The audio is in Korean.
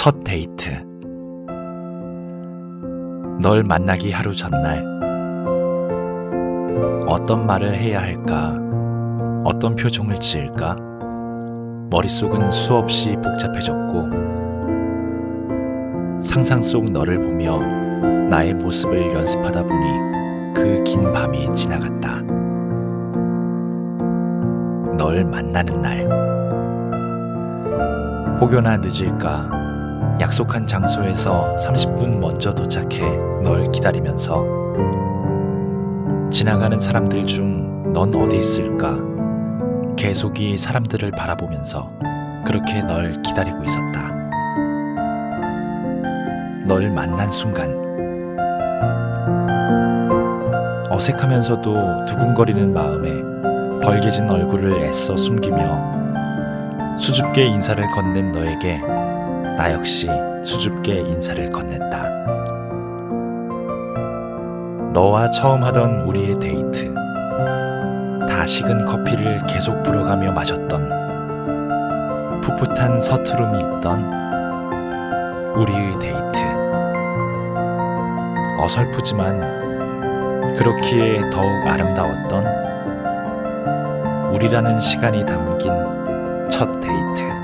첫 데이트. 널 만나기 하루 전날. 어떤 말을 해야 할까? 어떤 표정을 지을까? 머릿속은 수없이 복잡해졌고, 상상 속 너를 보며 나의 모습을 연습하다 보니 그 긴 밤이 지나갔다. 널 만나는 날. 혹여나 늦을까 약속한 장소에서 30분 먼저 도착해 널 기다리면서 지나가는 사람들 중 넌 어디 있을까 계속이 사람들을 바라보면서 그렇게 널 기다리고 있었다. 널 만난 순간 어색하면서도 두근거리는 마음에 벌개진 얼굴을 애써 숨기며 수줍게 인사를 건넨 너에게 나 역시 수줍게 인사를 건넸다. 너와 처음 하던 우리의 데이트. 다 식은 커피를 계속 불어가며 마셨던 풋풋한 서투름이 있던 우리의 데이트. 어설프지만 그렇기에 더욱 아름다웠던 우리라는 시간이 담긴 첫 데이트.